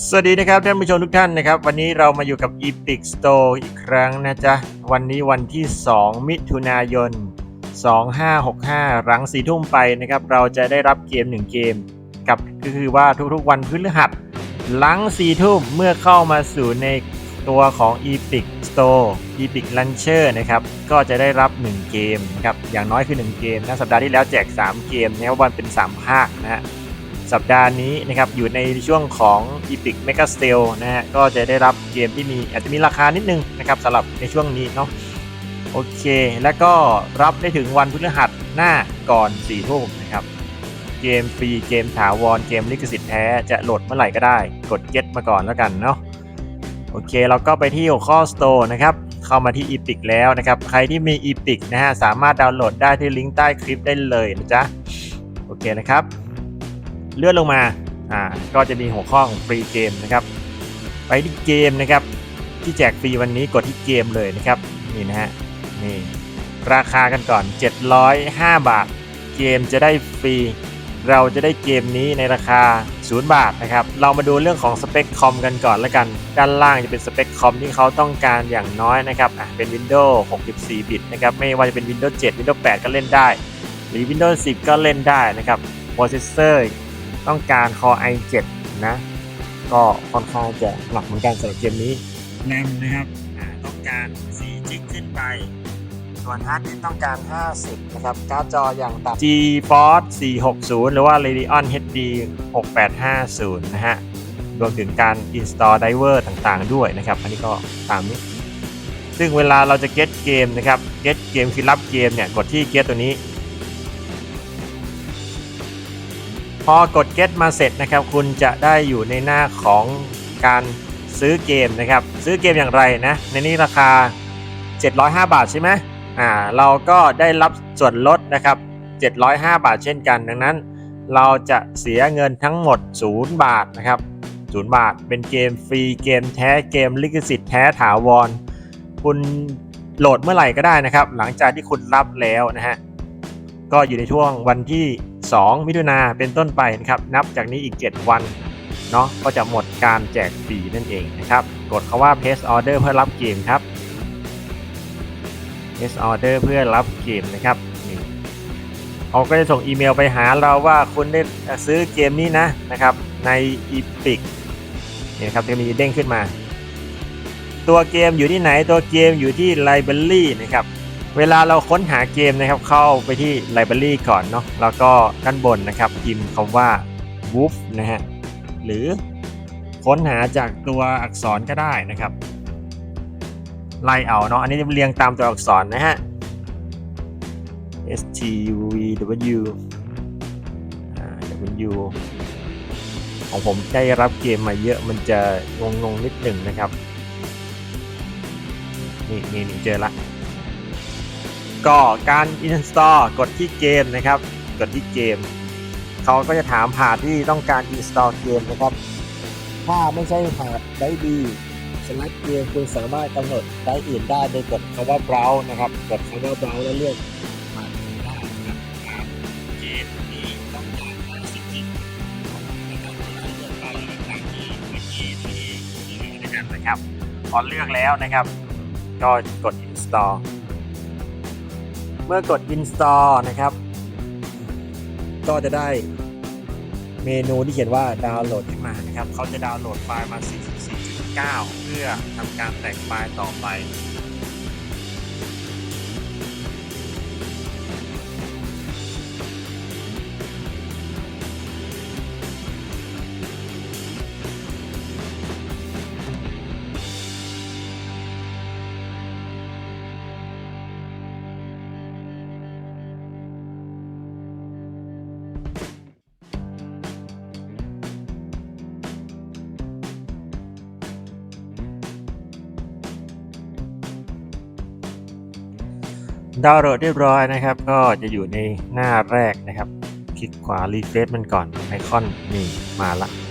สวัสดีนะครับท่านผู้ชมทุกท่านนะครับ วันนี้เรามาอยู่กับ Epic Store อีกครั้งนะจ๊ะ วันนี้วันที่ 2 มิถุนายน 2565 หลังสี่ทุ่มไปนะครับ เราจะได้รับเกม 1 เกม กับก็คือว่าทุกๆวันพฤหัสหลังสี่ทุ่มเมื่อเข้ามาสู่ในตัวของ Epic Store Epic Launcher นะครับ ก็จะได้รับ 1 เกมนะครับอย่างน้อยคือ 1 เกมนะสัปดาห์ที่แล้วแจก 3 เกมนะวันเป็น 3 ภาคนะฮะ สัปดาห์นี้นะครับอยู่ในช่วงของ Epic Mega Sale นะฮะก็จะได้รับเกมที่มีอาจจะมีราคานิดนึงนะครับสำหรับในช่วงนี้เนาะโอเค แล้วก็รับได้ถึงวันพฤหัสหน้าก่อน4ี่ทุ่มนะครับเกมฟรีเกมถาวรเกมลิขสิทธิ์แท้จะโหลดเมื่อไหร่ก็ได้ กด get มาก่อนแล้วกันเนาะโอเคเราก็ไปที่หัวข้อ Store นะครับเข้ามาที่ Epic แล้วนะครับ ใครที่มี Epic นะฮะสามารถดาวน์โหลดได้ที่ลิงก์ใต้คลิปได้เลยนะจ๊ะโอเคนะครับ เลื่อนลงมาอ่าก็จะมีหัวข้อของฟรีเกมนะครับไปที่เกมนะครับที่แจกฟรีวันนี้กดที่เกมเลยนะครับนี่นะฮะนี่ราคากันก่อน 705 บาท เกมจะได้ฟรี เราจะได้เกมนี้ในราคา 0 บาทนะครับ เรามาดูเรื่องของสเปคคอมกันก่อนแล้วกัน ด้านล่างจะเป็นสเปคคอมที่เขาต้องการอย่างน้อยนะครับอะเป็น Windows 64 บิตนะครับ ไม่ว่าจะเป็น Windows 7 Windows 8 ก็เล่นได้ หรือ Windows 10 ก็เล่นได้นะครับโปรเซสเซอร์ ต้องการ Core i7 นะ ก็ค่อนข้างจะหนักเหมือนกันสำหรับเกมนี้แรมนะครับอ่าต้องการ4จิกขึ้นไป ส่วนฮาร์ดดิสก์ต้องการ 50 นะครับ การ์ดจออย่างต่ำ GeForce 460 หรือว่า Radeon HD 6850 นะฮะ รวมถึงการ install driver ต่างๆ ด้วยนะครับ อันนี้ก็ตามนี้ ซึ่งเวลาเราจะ get เกมนะครับ get เกมคือรับเกมเนี่ย กดที่ get ตัวนี้ พอกด get มาเสร็จนะครับ คุณจะได้อยู่ในหน้าของการซื้อเกมนะครับ ซื้อเกมอย่างไรนะ ในนี้ราคา 705 บาทใช่ไหมอ่า เราก็ได้รับส่วนลดนะครับ 705 บาทเช่นกัน ดังนั้น เราจะเสียเงินทั้งหมด 0 บาทนะครับ 0 บาท เป็นเกมฟรีเกมแท้เกมลิขสิทธิ์แท้ถาวร คุณโหลดเมื่อไหร่ก็ได้นะครับ หลังจากที่คุณรับแล้วนะฮะ ก็อยู่ในช่วงวันที่ 2 มิถุนาเป็นต้นไปนะครับ นับจากนี้อีก 7 วันเนาะก็จะหมดการแจกฟรีนั่นเองนะครับ กดคาว่า place order เพื่อรับเกมครับ place order เพื่อรับเกมนะครับนี่เขาก็จะส่งอีเมลไปหาเราว่าคุณได้ซื้อเกมนี้นะนะครับใน Epic นี่นะครับจะมีเด้งขึ้นมา ตัวเกมอยู่ที่ไหนตัวเกมอยู่ที่ Library นะครับ เวลาเราค้นหาเกมนะครับเข้าไปที่ Library ก่อนเนาะแล้วก็ด้านบนนะครับพิมพ์คำว่า Wolf นะฮะหรือค้นหาจากตัวอักษรก็ได้นะครับไล่เอาเนาะอันนี้จะเรียงตามตัวอักษรนะฮะ S T U V W อ่า W ของผมได้รับเกมมาเยอะมันจะงงงๆนิดหนึ่งนะครับ นี่นี่เจอละ ก็การ install กดที่เกมนะครับ กดที่เกม เขาก็จะถามหาที่ต้องการ install เกมนะครับ ถ้าไม่ใช่หาได้ดีสลักเกมคุณสามารถกำหนดได้อื่นได้โดยกดคำว่า browse นะครับ กดคำว่า browse แล้วเลือกมาได้นะครับเกมนี้ต้องการ50กิกนะครับเลือกไปตามที่ที่ที่ที่เลือกด้วยกันนะครับพอเลือกแล้วนะครับ ก็กด install เมื่อกด install นะครับ ก็จะได้เมนูที่เขียนว่าดาวน์โหลดขึ้นมานะครับ เขาจะดาวน์โหลดไฟล์มา 44.9 เพื่อทำการแต่งไฟล์ต่อไป ดาวน์โหลดเรียบร้อยนะครับ ก็จะอยู่ในหน้าแรกนะครับ คลิกขวารีเฟรชมันก่อนไอคอนนี่มาละ